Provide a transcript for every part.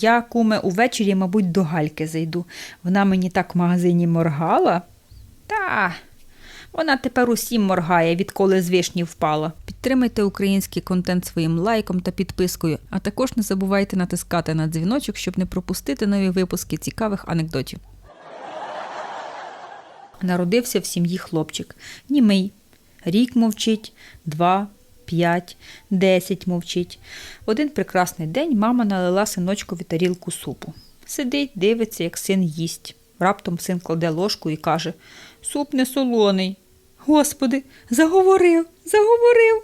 Я, куме, увечері, мабуть, до Гальки зайду. Вона мені так в магазині моргала. Та, вона тепер усім моргає, відколи з вишні впала. Підтримайте український контент своїм лайком та підпискою, а також не забувайте натискати на дзвіночок, щоб не пропустити нові випуски цікавих анекдотів. Народився в сім'ї хлопчик. Німий. Рік мовчить, два, п'ять, десять мовчить. В один прекрасний день мама налила синочкові тарілку супу. Сидить, дивиться, як син їсть. Раптом син кладе ложку і каже: Суп не солоний. Господи, заговорив, заговорив.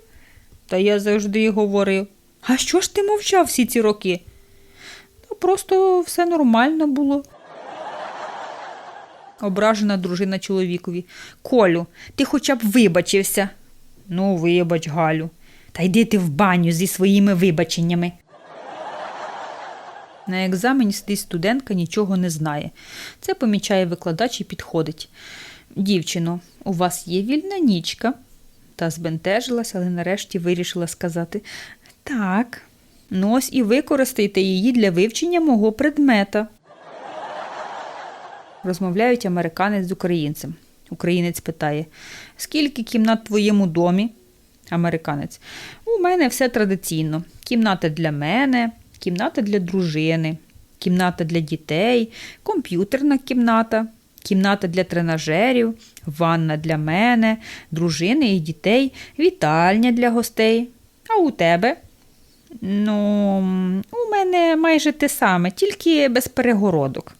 Та я завжди говорив. А що ж ти мовчав всі ці роки? Та просто все нормально було. Ображена дружина чоловікові. Колю, ти хоча б вибачився. Ну, вибач, Галю. Та йди ти в баню зі своїми вибаченнями. На екзамені сидить студентка, нічого не знає. Це помічає викладач і підходить. Дівчино, у вас є вільна нічка? Та збентежилась, але нарешті вирішила сказати так. Ну ось і використайте її для вивчення мого предмета. Розмовляють американець з українцем. Українець питає: Скільки кімнат в твоєму домі? Американець. У мене все традиційно. Кімната для мене, кімната для дружини, кімната для дітей, комп'ютерна кімната, кімната для тренажерів, ванна для мене, дружини і дітей, вітальня для гостей. А у тебе? Ну, у мене майже те саме, тільки без перегородок.